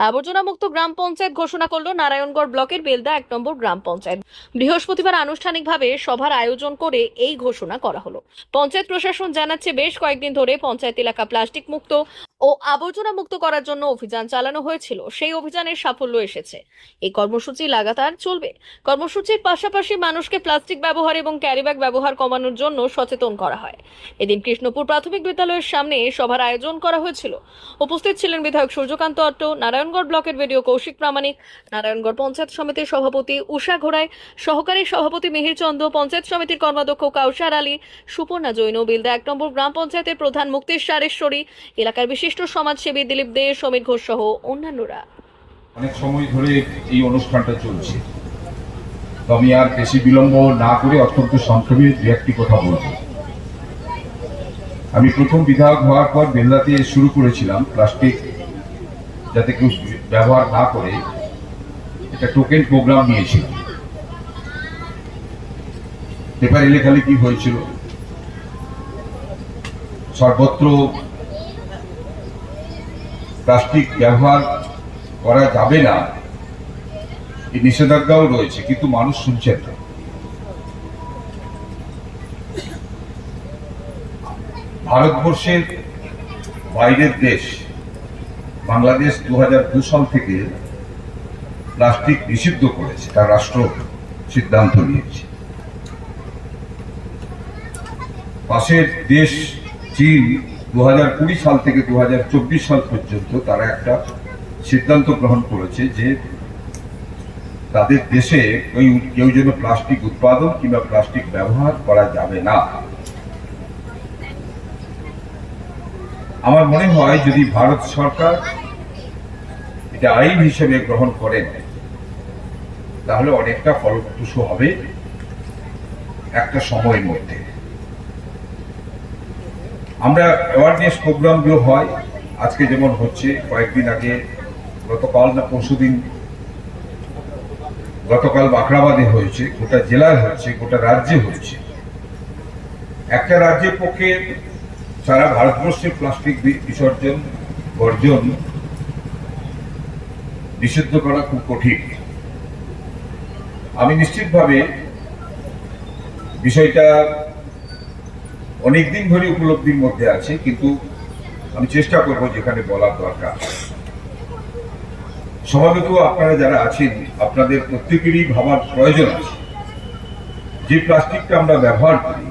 আবর্জনা মুক্ত গ্রাম পঞ্চায়েত ঘোষণা করল নারায়ণগড় ব্লকের বেলদা এক নম্বর গ্রাম পঞ্চায়েত। বৃহস্পতিবার আনুষ্ঠানিকভাবে সভার আয়োজন করে এই ঘোষণা করা হলো। পঞ্চায়েত প্রশাসন জানাচ্ছে বেশ কয়েকদিন ধরে পঞ্চায়েত এলাকা প্লাস্টিক মুক্ত ও আবর্জনা মুক্ত করার জন্য অভিযান চালানো হয়েছিল। সেই অভিযানের সাফল্য এসেছে। এই কর্মসূচি লাগাতার চলবে। কর্মসূচির পাশাপাশি মানুষকে প্লাস্টিক ব্যবহার এবং ক্যারিব্যাগ ব্যবহার কমানোর জন্য সচেতন করা হয়। এদিন কৃষ্ণপুর প্রাথমিক বিদ্যালয়ের সামনে সভার আয়োজন করা হয়েছিল। উপস্থিত ছিলেন বিধায়ক সূর্যকান্ত অট্ট নারায়ণগড় ব্লকের ভিডিও কৌশিক প্রামাণিক, নারায়ণগড় পঞ্চায়েত সমিতির সভাপতি উষা ঘোড়াই, সহকারী সভাপতি মিহির চন্দ্র পঞ্চায়েত সমিতির কর্মাধ্যক্ষ কাউসার আলী, সুপর্ণা জৈন, বিলদা এক নম্বর গ্রাম পঞ্চায়েতের প্রধান মুক্তির সারেশ্বরী, এলাকার বিশিষ্ট সমাজসেবী দিলীপ দে, সমীর ঘোষ সহ অন্যান্যরা। অনেক সময় ধরে এই অনুষ্ঠানটা চলছে। তো আমি আর বেশি বিলম্ব না করে অত্যন্ত সংক্ষেপে দু একটি কথা বলব। আমি প্রথম বিধায়ক হওয়ার পর বেল্লাতে শুরু করেছিলাম প্লাস্টিক যাতে কেউ ব্যবহার না করে, একটা টোকেন প্রোগ্রাম নিয়েছিলাম পেপার লেখালেখি হয়েছিল? সর্বত্র প্লাস্টিক ব্যবহার করা যাবে না, এই নিষেধাজ্ঞাও রয়েছে, কিন্তু মানুষ শুনছেন না। ভারতবর্ষের বাইরের দেশ বাংলাদেশ দু সাল থেকে প্লাস্টিক নিষিদ্ধ করেছে, তার রাষ্ট্র সিদ্ধান্ত নিয়েছে। পাশের দেশ চীন দু হাজার কুড়ি সাল থেকে দু হাজার চব্বিশ সাল পর্যন্ত তারা একটা সিদ্ধান্ত গ্রহণ করেছে যে তাদের দেশে ওই কেউ যেন প্লাস্টিক উৎপাদন কিংবা প্লাস্টিক ব্যবহার করা যাবে না। আমার মনে হয় যদি ভারত সরকার এটা আইন হিসেবে গ্রহণ করেন তাহলে অনেকটা ফলপ্রসূ হবে একটা সময়ের মধ্যে। আমরা অ্যাওয়ারনেস প্রোগ্রামগুলো হয়, আজকে যেমন হচ্ছে, কয়েকদিন আগে, গতকাল না পরশুদিন গতকাল বাঁকড়াবাদে হয়েছে, গোটা জেলায় হচ্ছে, গোটা রাজ্যে হয়েছে। একটা রাজ্যের পক্ষে সারা ভারতবর্ষে প্লাস্টিক বিসর্জন, বর্জন নিষিদ্ধ করা খুব কঠিন। আমি নিশ্চিতভাবে বিষয়টা অনেকদিন ধরে উপলব্ধির মধ্যে আছে, কিন্তু আমি চেষ্টা করব যেখানে বলার দরকার। স্বাভাবিক আপনারা যারা আছেন, আপনাদের প্রত্যেকেরই ভাবার প্রয়োজন আছে। যে প্লাস্টিকটা আমরা ব্যবহার করি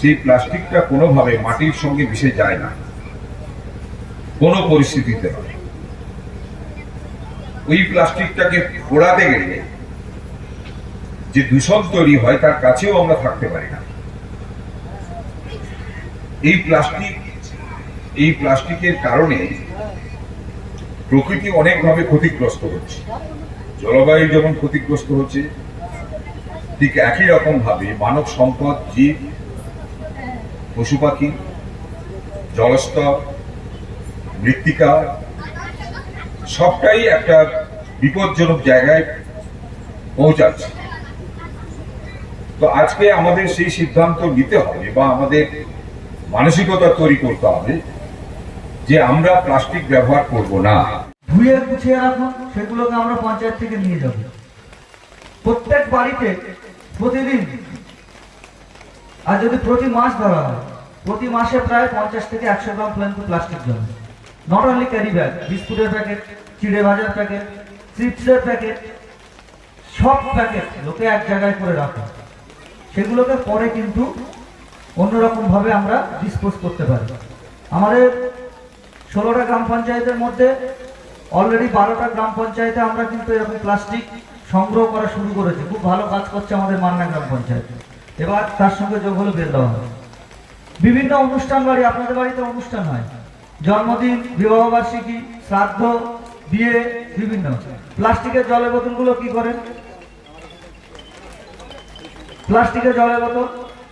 সেই প্লাস্টিকটা কোনোভাবে মাটির সঙ্গে মিশে যায় না। কোনো পরিস্থিতিতে নয়। ওই প্লাস্টিকটাকে পোড়াতে গেলে যে দূষণ তৈরি হয় তার কাছেও আমরা থাকতে পারি না। এই প্লাস্টিক, এই প্লাস্টিকের কারণে প্রকৃতি অনেকভাবে ক্ষতিগ্রস্ত হচ্ছে। জলবায়ু যেমন ক্ষতিগ্রস্ত হচ্ছে, ঠিক একই রকম ভাবে মানব সম্পদ, জীব পশু পাখি, জলস্তর, মৃত্তিকা, সবটাই একটা বিপজ্জনক জায়গায় পৌঁছাচ্ছে। তো আজকে আমাদের সেই সিদ্ধান্ত নিতে হবে বা আমাদের মানসিকতা তৈরি করতে হবে যে আমরা প্লাস্টিক ব্যবহার করব না। ধুয়ে গুছিয়ে রাখুন সেগুলোকে আমরা পঞ্চায়েত থেকে নিয়ে যাব। প্রত্যেক বাড়িতে প্রতিদিন আর যদি প্রতি মাস ধরা হয়, প্রতি মাসে প্রায় পঞ্চাশ থেকে একশো গ্রাম পর্যন্ত প্লাস্টিক জমে। নট অনলি ক্যারি ব্যাগ বিস্কুটের প্যাকেট চিড়ে ভাজার প্যাকেট চিপসের প্যাকেট সব প্যাকেট লোকে এক জায়গায় করে রাখা। সেগুলোকে পরে কিন্তু অন্যরকমভাবে আমরা ডিসপোজ করতে পারি। আমাদের ষোলোটা গ্রাম পঞ্চায়েতের মধ্যে অলরেডি বারোটা গ্রাম পঞ্চায়েতে আমরা কিন্তু এরকম প্লাস্টিক সংগ্রহ করা শুরু করেছি। খুব ভালো কাজ করছে আমাদের মান্না গ্রাম পঞ্চায়েত। এবার তার সঙ্গে যোগ হলো বেলদাওয়া বিভিন্ন অনুষ্ঠান বাড়ি, আপনাদের বাড়িতে অনুষ্ঠান হয়। জন্মদিন, বিবাহ বার্ষিকী, শ্রাদ্ধ, বিয়ে, বিভিন্ন। প্লাস্টিকের জলের বোতলগুলো কি করেন? প্লাস্টিকের জলের বোতল,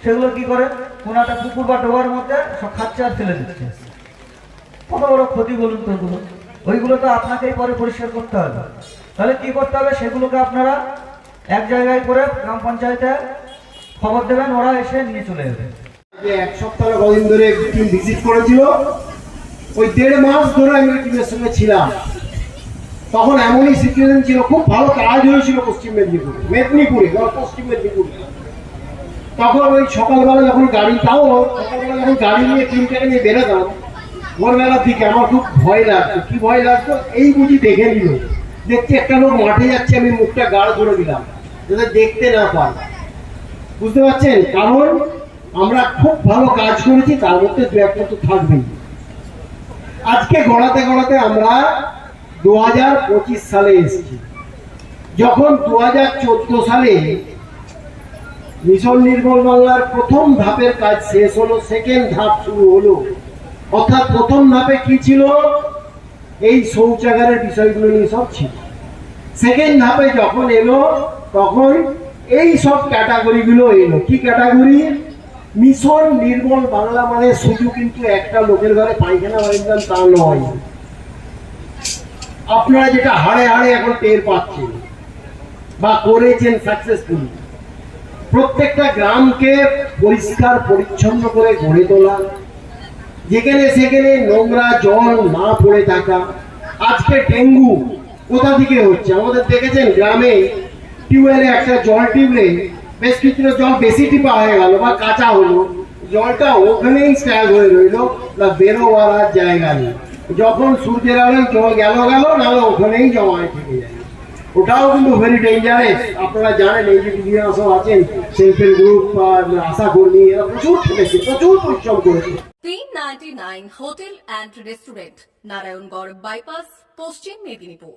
সেগুলো কি করে কোনো একটা পুকুর বা ডোবার মধ্যে সব খাচ্ছে আর ফেলে দিচ্ছে। কত বড় ক্ষতি বলুন তো ওগুলো? ওইগুলো তো আপনাকেই পরে পরিষ্কার করতে হবে। তাহলে কি করতে হবে? সেগুলোকে আপনারা এক জায়গায় করে গ্রাম পঞ্চায়েতে খবর দেবেন, ওরা এসে নিয়ে চলে যাবে। এক সপ্তাহ কদিন ধরে টিম ভিজিট করেছিল। ওই দেড় মাস ধরে আমি টিমের সঙ্গে ছিলাম। তখন এমনই সিচুয়েশন ছিল, খুব ভালো কাজ হয়েছিল পশ্চিম মেদিনীপুরে মেদিনীপুরে পশ্চিম মেদিনীপুরে। তখন ওই সকালবেলা যখন গাড়ি তাও সকালবেলা যখন গাড়ি নিয়ে টিমটাকে নিয়ে বেরোতাম, ভোরবেলার দিকে আমার খুব ভয় লাগতো। কি ভয় লাগতো? এই বুঝি দেখে নিল। দেখছি একটা লোক মাঠে যাচ্ছে, আমি মুখটা গাঢ় ধরে দিলাম, যাতে দেখতে না পাই বুঝতে পারছেন? কারণ আমরা খুব ভালো কাজ করেছি, তার মধ্যে দু একটা তো থাকবেই। আজকে গড়াতে গড়াতে আমরা দু হাজার পঁচিশ সালে এসেছি। যখন দু হাজার চোদ্দ সালে মিশন নির্মল বাংলার প্রথম ধাপের কাজ শেষ হলো সেকেন্ড ধাপ শুরু হলো। অর্থাৎ প্রথম ধাপে কি ছিল? এই শৌচাগারের বিষয়গুলো নিয়ে সব ছিল। সেকেন্ড ধাপে যখন এলো, তখন এই সব ক্যাটাগরিগুলো এলো। কি ক্যাটাগরি? মিশন, নির্মল, বাংলা মানে শুধু কিন্তু একটা লোকের ঘরে পায়খানা বাড়িলাম তা নয়। আপনারা যেটা হাড়ে হাড়ে এখন টের পাচ্ছেন বা করেছেন সাকসেসফুলি প্রত্যেকটা গ্রামকে পরিষ্কার, পরিচ্ছন্ন করে গড়ে তোলা, যেখানে সেখানে নোংরা জল না পড়ে থাকা। আজকে ডেঙ্গু কোথা থেকে হচ্ছে? আমাদের দেখেছেন গ্রামে টিউবওয়েলে একটা জল টিউবলে বেশ কিছুটা জল বেশি টিপা হয়ে গেল, বা কাঁচা হলো। জলটা ওখানেই স্ট্যাগ হয়ে রইল, না বেরোবার জায়গা নেই। যখন সূর্যের আলো জল গেল গেল, নাহলে ওখানেই জমা হয়ে থেকে যায়। ওটাও কিন্তু ভেরি ডেঞ্জারাস আপনারা জানেন, এই যে দিদিরা আছেন সেলফ হেল্প গ্রুপ আশা কর্মী, এরা প্রচুর খেলেছে প্রচুর পরিশ্রম করেছে। তিন ninety nine hotel and restaurant, Narayangarh bypass, Paschim Medinipur.